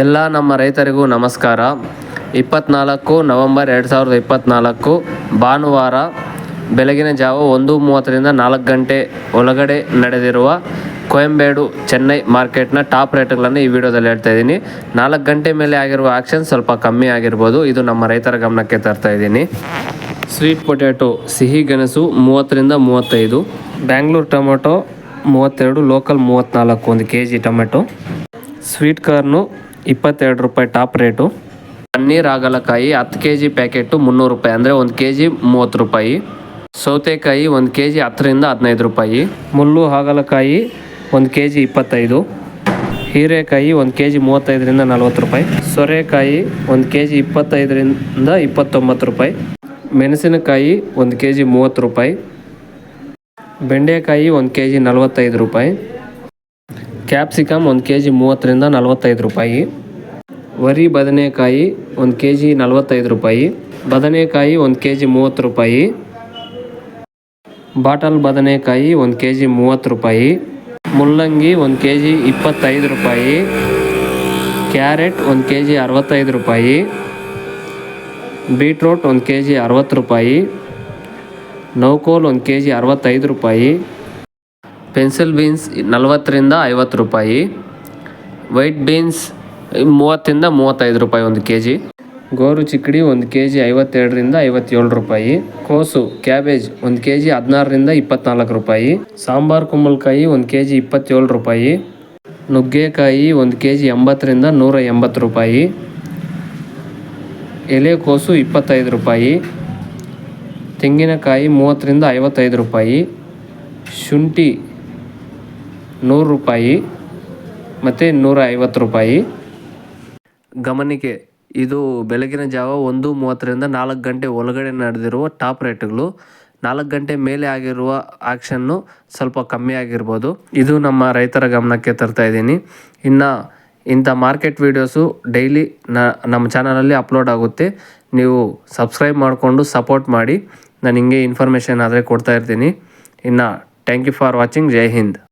ಎಲ್ಲ ನಮ್ಮ ರೈತರಿಗೂ ನಮಸ್ಕಾರ. ಇಪ್ಪತ್ನಾಲ್ಕು ನವಂಬರ್ ಎರಡು ಸಾವಿರದ ಇಪ್ಪತ್ತ್ನಾಲ್ಕು ಭಾನುವಾರ ಬೆಳಗಿನ ಜಾವ ಒಂದು ಮೂವತ್ತರಿಂದ ನಾಲ್ಕು ಗಂಟೆ ಒಳಗಡೆ ನಡೆದಿರುವ ಕೊಯಂಬೇಡು ಚೆನ್ನೈ ಮಾರ್ಕೆಟ್ನ ಟಾಪ್ ರೇಟ್ಗಳನ್ನು ಈ ವಿಡಿಯೋದಲ್ಲಿ ಹೇಳ್ತಾ ಇದ್ದೀನಿ. ನಾಲ್ಕು ಗಂಟೆ ಮೇಲೆ ಆಗಿರುವ ಆ್ಯಕ್ಷನ್ ಸ್ವಲ್ಪ ಕಮ್ಮಿ ಆಗಿರ್ಬೋದು. ಇದು ನಮ್ಮ ರೈತರ ಗಮನಕ್ಕೆ ತರ್ತಾ ಇದ್ದೀನಿ. ಸ್ವೀಟ್ ಪೊಟ್ಯಾಟೊ ಸಿಹಿ ಗೆಣಸು ಮೂವತ್ತರಿಂದ ಮೂವತ್ತೈದು, ಬ್ಯಾಂಗ್ಳೂರು ಟೊಮೆಟೊ ಮೂವತ್ತೆರಡು, ಲೋಕಲ್ ಮೂವತ್ತ್ನಾಲ್ಕು ಒಂದು K G tomato, sweet corn ಇಪ್ಪತ್ತೆರಡು ರೂಪಾಯಿ ಟಾಪ್ ರೇಟು. ಪನ್ನೀರ್ ಹಾಗಲಕಾಯಿ ಹತ್ತು ಕೆ ಜಿ ಪ್ಯಾಕೆಟು ಮುನ್ನೂರು ರೂಪಾಯಿ, ಅಂದರೆ ಒಂದು ಕೆ ಜಿ ಮೂವತ್ತು ರೂಪಾಯಿ. ಸೌತೆಕಾಯಿ ಒಂದು ಕೆ ಜಿ ಹತ್ತರಿಂದ ಹದಿನೈದು ರೂಪಾಯಿ. ಮುಳ್ಳು ಹಾಗಲಕಾಯಿ ಒಂದು ಕೆ ಜಿ ಇಪ್ಪತ್ತೈದು. ಹೀರೆಕಾಯಿ ಒಂದು ಕೆ ಜಿ ಮೂವತ್ತೈದರಿಂದ ನಲ್ವತ್ತು ರೂಪಾಯಿ. ಸೊರೆಕಾಯಿ ಒಂದು ಕೆ ಜಿ ಇಪ್ಪತ್ತೈದರಿಂದ ಇಪ್ಪತ್ತೊಂಬತ್ತು ರೂಪಾಯಿ. ಮೆಣಸಿನಕಾಯಿ ಒಂದು ಕೆ ಜಿ ಮೂವತ್ತು ರೂಪಾಯಿ. ಬೆಂಡೆಕಾಯಿ ಒಂದು ಕೆ ಜಿ ನಲವತ್ತೈದು ರೂಪಾಯಿ. ಕ್ಯಾಪ್ಸಿಕಮ್ ಒಂದು ಕೆ ಜಿ ಮೂವತ್ತರಿಂದ ನಲವತ್ತೈದು ರೂಪಾಯಿ. ವರಿ ಬದನೆಕಾಯಿ ಒಂದು ಕೆ ಜಿ ನಲವತ್ತೈದು ರೂಪಾಯಿ. ಬದನೆಕಾಯಿ ಒಂದು ಕೆ ಜಿ ಮೂವತ್ತು ರೂಪಾಯಿ. ಬಾಟಲ್ ಬದನೆಕಾಯಿ ಒಂದು ಕೆ ಜಿ ಮೂವತ್ತು ರೂಪಾಯಿ. ಮುಲ್ಲಂಗಿ ಒಂದು ಕೆ ಜಿ ಇಪ್ಪತ್ತೈದು ರೂಪಾಯಿ. ಕ್ಯಾರೆಟ್ ಒಂದು ಕೆ ಜಿ ಅರವತ್ತೈದು ರೂಪಾಯಿ. ಬೀಟ್ರೋಟ್ ಒಂದು ಕೆ ಜಿ ಅರವತ್ತು ರೂಪಾಯಿ. ನೌಕೋಲ್ ಒಂದು ಕೆ ಜಿ ಅರವತ್ತೈದು ರೂಪಾಯಿ. ಪೆನ್ಸಿಲ್ ಬೀನ್ಸ್ ನಲವತ್ತರಿಂದ ಐವತ್ತು ರೂಪಾಯಿ. ವೈಟ್ ಬೀನ್ಸ್ ಮೂವತ್ತಿಂದ ಮೂವತ್ತೈದು ರೂಪಾಯಿ ಒಂದು ಕೆ ಜಿ ಗೋರು ಚಿಕ್ಕಡಿ ಒಂದು ಕೆ ಜಿ ಐವತ್ತೆರಡರಿಂದ ಐವತ್ತೇಳು ರೂಪಾಯಿ. ಕೋಸು, ಕ್ಯಾಬೇಜ್ ಒಂದು ಕೆ ಜಿ ಹದಿನಾರರಿಂದ ಇಪ್ಪತ್ನಾಲ್ಕು ರೂಪಾಯಿ. ಸಾಂಬಾರು ಕುಂಬಳಕಾಯಿ ಒಂದು ಕೆ ಜಿ ಇಪ್ಪತ್ತೇಳು ರೂಪಾಯಿ. ನುಗ್ಗೆಕಾಯಿ ಒಂದು ಕೆ ಜಿ ಎಂಬತ್ತರಿಂದ ನೂರ ಎಂಬತ್ತು ರೂಪಾಯಿ. ಎಲೆಕೋಸು ಇಪ್ಪತ್ತೈದು ರೂಪಾಯಿ. ತೆಂಗಿನಕಾಯಿ ಮೂವತ್ತರಿಂದ ಐವತ್ತೈದು ರೂಪಾಯಿ. ಶುಂಠಿ ನೂರು ರೂಪಾಯಿ ಮತ್ತು ನೂರ ಐವತ್ತು ರೂಪಾಯಿ. ಗಮನಿಕೆ, ಇದು ಬೆಳಗಿನ ಜಾವ ಒಂದು ಮೂವತ್ತರಿಂದ ನಾಲ್ಕು ಗಂಟೆ ಒಳಗಡೆ ನಡೆದಿರುವ ಟಾಪ್ ರೇಟ್ಗಳು. ನಾಲ್ಕು ಗಂಟೆ ಮೇಲೆ ಆಗಿರುವ ಆಕ್ಷನ್ನು ಸ್ವಲ್ಪ ಕಮ್ಮಿ ಆಗಿರ್ಬೋದು. ಇದು ನಮ್ಮ ರೈತರ ಗಮನಕ್ಕೆ ತರ್ತಾ ಇದ್ದೀನಿ. ಇನ್ನು ಇಂಥ ಮಾರ್ಕೆಟ್ ವೀಡಿಯೋಸು ಡೈಲಿ ನಮ್ಮ ಚಾನಲಲ್ಲಿ ಅಪ್ಲೋಡ್ ಆಗುತ್ತೆ. ನೀವು ಸಬ್ಸ್ಕ್ರೈಬ್ ಮಾಡಿಕೊಂಡು ಸಪೋರ್ಟ್ ಮಾಡಿ. ನಾನು ಹಿಂಗೆ ಇನ್ಫಾರ್ಮೇಷನ್ ಆದರೆ ಕೊಡ್ತಾ ಇರ್ತೀನಿ. ಇನ್ನು ಥ್ಯಾಂಕ್ ಯು ಫಾರ್ ವಾಚಿಂಗ್. ಜೈ ಹಿಂದ್.